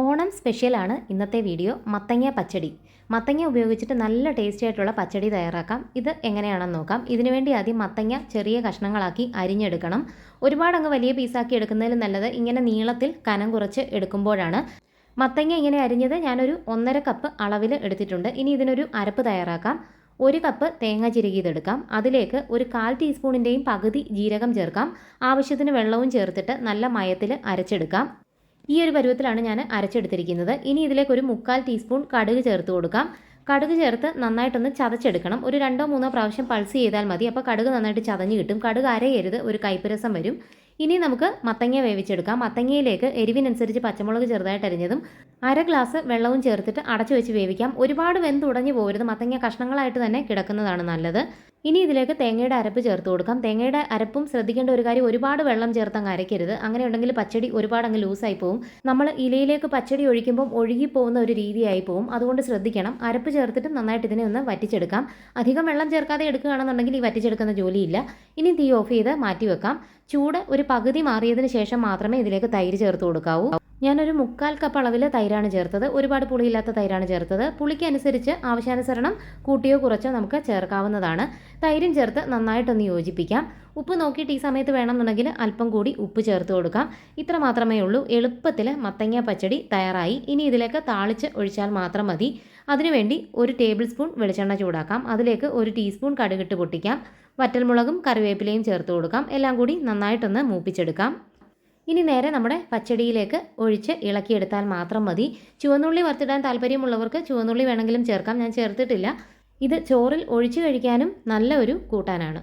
ഓണം സ്പെഷ്യലാണ് ഇന്നത്തെ വീഡിയോ മത്തങ്ങ പച്ചടി. മത്തങ്ങ ഉപയോഗിച്ചിട്ട് നല്ല ടേസ്റ്റി ആയിട്ടുള്ള പച്ചടി തയ്യാറാക്കാം. ഇത് എങ്ങനെയാണെന്ന് നോക്കാം. ഇതിനുവേണ്ടി ആദ്യം മത്തങ്ങ ചെറിയ കഷ്ണങ്ങളാക്കി അരിഞ്ഞെടുക്കണം. ഒരുപാട് അങ്ങ് വലിയ പീസാക്കി എടുക്കുന്നതിൽ നല്ലത് ഇങ്ങനെ നീളത്തിൽ കനം കുറച്ച് എടുക്കുമ്പോഴാണ്. മത്തങ്ങ ഇങ്ങനെ അരിഞ്ഞത് ഞാനൊരു ഒന്നര കപ്പ് അളവിൽ എടുത്തിട്ടുണ്ട്. ഇനി ഇതിനൊരു അരപ്പ് തയ്യാറാക്കാം. ഒരു കപ്പ് തേങ്ങ ചിരകിയതെടുക്കാം. അതിലേക്ക് ഒരു കാൽ ടീസ്പൂണിന്റെയും പകുതി ജീരകം ചേർക്കാം. ആവശ്യത്തിന് വെള്ളവും ചേർത്തിട്ട് നല്ല മയത്തിൽ അരച്ചെടുക്കാം. ഈ ഒരു പരുവത്തിലാണ് ഞാൻ അരച്ചെടുത്തിരിക്കുന്നത്. ഇനി ഇതിലേക്ക് ഒരു മുക്കാൽ ടീസ്പൂൺ കടുക് ചേർത്ത് കൊടുക്കാം. കടുക് ചേർത്ത് നന്നായിട്ടൊന്ന് ചതച്ചെടുക്കണം. ഒരു രണ്ടോ മൂന്നോ പ്രാവശ്യം പൾസ് ചെയ്താൽ മതി. അപ്പോൾ കടുക് നന്നായിട്ട് ചതഞ്ഞ് കിട്ടും. കടുക് അരയരുത്. ഒരു കൈപ്പരസം വരും. ഇനി നമുക്ക് മത്തങ്ങ വേവിച്ചെടുക്കാം. മത്തങ്ങയിലേക്ക് എരിവിനനുസരിച്ച് പച്ചമുളക് ചെറുതായിട്ട് അരിഞ്ഞതും അര ഗ്ലാസ് വെള്ളവും ചേർത്തിട്ട് അടച്ചു വെച്ച് വേവിക്കാം. ഒരുപാട് വെന്തുടഞ്ഞു പോകരുത്. മത്തങ്ങ കഷ്ണങ്ങളായിട്ട് തന്നെ കിടക്കുന്നതാണ് നല്ലത്. ഇനി ഇതിലേക്ക് തേങ്ങയുടെ അരപ്പ് ചേർത്ത് കൊടുക്കാം. തേങ്ങയുടെ അരപ്പും ശ്രദ്ധിക്കേണ്ട ഒരു കാര്യം ഒരുപാട് വെള്ളം ചേർത്ത് അങ്ങ് അരയ്ക്കരുത്. അങ്ങനെ ഉണ്ടെങ്കിൽ പച്ചടി ഒരുപാട് അങ്ങ് ലൂസായി പോകും നമ്മൾ ഇലയിലേക്ക് പച്ചടി ഒഴിക്കുമ്പോൾ ഒഴുകി പോകുന്ന ഒരു രീതിയായി പോകും അതുകൊണ്ട് ശ്രദ്ധിക്കണം. അരപ്പ് ചേർത്തിട്ട് നന്നായിട്ട് ഇതിനെ ഒന്ന് വറ്റിച്ചെടുക്കാം. അധികം വെള്ളം ചേർക്കാതെ എടുക്കുകയാണെന്നുണ്ടെങ്കിൽ ഈ വറ്റിച്ചെടുക്കുന്ന ജോലിയില്ല. ഇനി തീ ഓഫ് ചെയ്ത് മാറ്റി വെക്കാം ചൂട് ഒരു പകുതി മാറിയതിന് ശേഷം മാത്രമേ ഇതിലേക്ക് തൈര് ചേർത്ത് കൊടുക്കാവൂ. ഞാനൊരു മുക്കാൽ കപ്പ് അളവിൽ തൈരാണ് ചേർത്തത്. ഒരുപാട് പുളിയില്ലാത്ത തൈരാണ് ചേർത്തത്. പുളിക്കനുസരിച്ച് ആവശ്യാനുസരണം കൂട്ടിയോ കുറച്ചോ നമുക്ക് ചേർക്കാവുന്നതാണ്. തൈരും ചേർത്ത് നന്നായിട്ടൊന്ന് യോജിപ്പിക്കാം. ഉപ്പ് നോക്കിയിട്ട് ഈ സമയത്ത് വേണമെന്നുണ്ടെങ്കിൽ അല്പം കൂടി ഉപ്പ് ചേർത്ത് കൊടുക്കാം. ഇത്ര മാത്രമേ ഉള്ളൂ. എളുപ്പത്തിൽ മത്തങ്ങ പച്ചടി തയ്യാറായി. ഇനി ഇതിലേക്ക് താളിച്ച് ഒഴിച്ചാൽ മാത്രം മതി. അതിനുവേണ്ടി ഒരു ടേബിൾ സ്പൂൺ വെളിച്ചെണ്ണ ചൂടാക്കാം. അതിലേക്ക് ഒരു ടീസ്പൂൺ കടുകിട്ട് പൊട്ടിക്കാം. വറ്റൽമുളകും കറിവേപ്പിലയും ചേർത്ത് കൊടുക്കാം. എല്ലാം കൂടി നന്നായിട്ടൊന്ന് മൂപ്പിച്ചെടുക്കാം. ഇനി നേരെ നമ്മുടെ പച്ചടിയിലേക്ക് ഒഴിച്ച് ഇളക്കിയെടുത്താൽ മാത്രം മതി. ചുവന്നുള്ളി വറുത്തിടാൻ താല്പര്യമുള്ളവർക്ക് ചുവന്നുള്ളി വേണമെങ്കിലും ചേർക്കാം. ഞാൻ ചേർത്തിട്ടില്ല. ഇത് ചോറിൽ ഒഴിച്ചു കഴിക്കാനും നല്ല ഒരു കൂട്ടാനാണ്.